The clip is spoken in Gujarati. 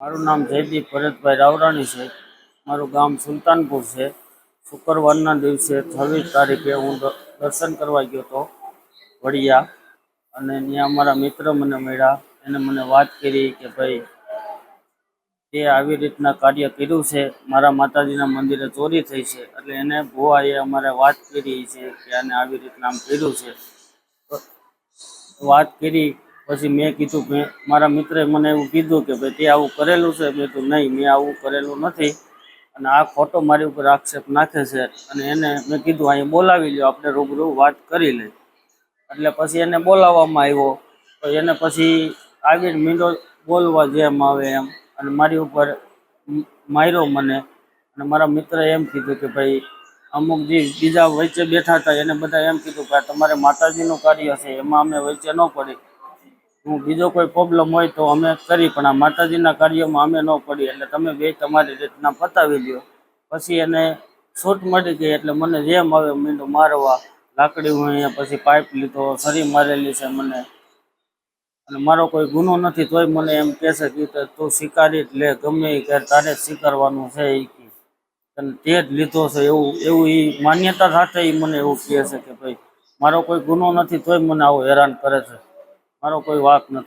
મારું નામ જયદીપ ભરતભાઈ રાવરાણી છે. મારું ગામ સુલતાનપુર છે. શુક્રવારના દિવસે છવ્વીસ તારીખે હું દર્શન કરવા ગયો હતો વડિયા. અને ત્યાં મારા મિત્ર મને મળ્યા. એને મને વાત કરી કે ભાઈ, તે આવી રીતના કાર્ય કર્યું છે. મારા માતાજીના મંદિરે ચોરી થઈ છે. એટલે એને ભુવાએ અમારે વાત કરી છે કે આને આવી રીતના આમ કર્યું છે. વાત કરી પછી મેં કીધું કે મારા મિત્રએ મને એવું કીધું કે ભાઈ તે આવું કરેલું છે. મેં કીધું, નહીં, મેં આવું કરેલું નથી. અને આ ખોટો મારી ઉપર આક્ષેપ નાખે છે. અને એને મેં કીધું, અહીં બોલાવી લ્યો, આપણે રૂબરૂ વાત કરી લઈ એટલે પછી એને બોલાવવામાં આવ્યો. તો એને પછી આવીને મીંડો બોલવા જેમ આવે એમ. અને મારી ઉપર માર્યો મને. અને મારા મિત્રએ એમ કીધું કે ભાઈ, અમુક જે બીજા વચ્ચે બેઠા હતા, એને બધા એમ કીધું કે તમારે માતાજીનું કાર્ય છે, એમાં અમે વચ્ચે ન પડી. હું બીજો કોઈ પ્રોબ્લેમ હોય તો અમે કરી, પણ આ માતાજીના કાર્યમાં અમે ન પડીએ એટલે તમે બે તમારી રીતના પતાવી લ્યો પછી એને છૂટ મળી ગઈ, એટલે મને જેમ આવે મીંડું મારવા લાકડી હું અહીંયા પછી પાઇપ લીધો, સરી મારેલી છે મને. અને મારો કોઈ ગુનો નથી, તોય મને એમ કહેશે કે તું સ્વીકારી જ લે, ગમે એ કર, તારે જ સ્વીકારવાનું છે એ અને તે જ લીધો છે એવું એવું એ માન્યતા સાથે એ મને એવું કહે છે કે ભાઈ, મારો કોઈ ગુનો નથી, તોય મને આવું હેરાન કરે છે. મારો કોઈ વાક નથી.